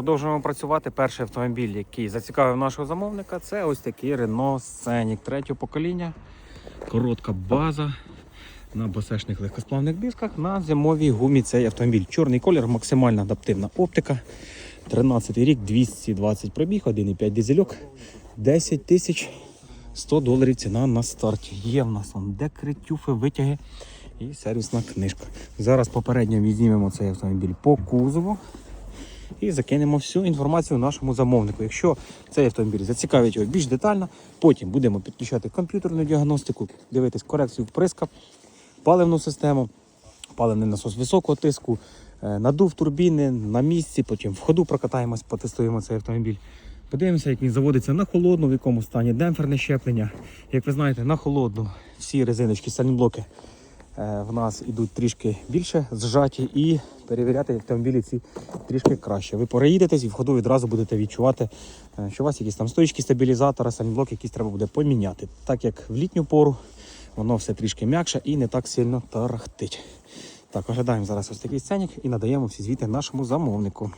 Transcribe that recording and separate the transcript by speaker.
Speaker 1: Продовжуємо працювати. Перший автомобіль, який зацікавив нашого замовника, це ось такий Renault Scenic третього покоління. Коротка база на басешних легкосплавних дисках на зимовій гумі цей автомобіль. Чорний колір, максимально адаптивна оптика. 13 рік, 220 пробіг, 1,5 дизельок, 10 тисяч 100 доларів ціна на старті. Є в нас он декретюфи, витяги і сервісна книжка. Зараз попередньо візьмемо цей автомобіль по кузову і закинемо всю інформацію нашому замовнику. Якщо цей автомобіль зацікавить його більш детально, потім будемо підключати комп'ютерну діагностику, дивитись корекцію вприска, паливну систему, паливний насос високого тиску, е, надув турбіни на місці, потім в ходу прокатаємось, потестуємо цей автомобіль. Подивимося, як він заводиться на холодну, в якому стані демпферне щеплення. Як ви знаєте, на холодну всі резиночки, сальні-блоки е, в нас ідуть трішки більше зжаті і перевіряти автомобілі ці трішки краще. Ви переїдетесь і в ходу відразу будете відчувати, е, що у вас якісь там стоїчки стабілізатора, сальні-блоки якісь треба буде поміняти. Так як в літню пору воно все трішки м'якше і не так сильно тарахтить. Так, ожидаємо зараз ось такий сценік і надаємо всі звіти нашому замовнику.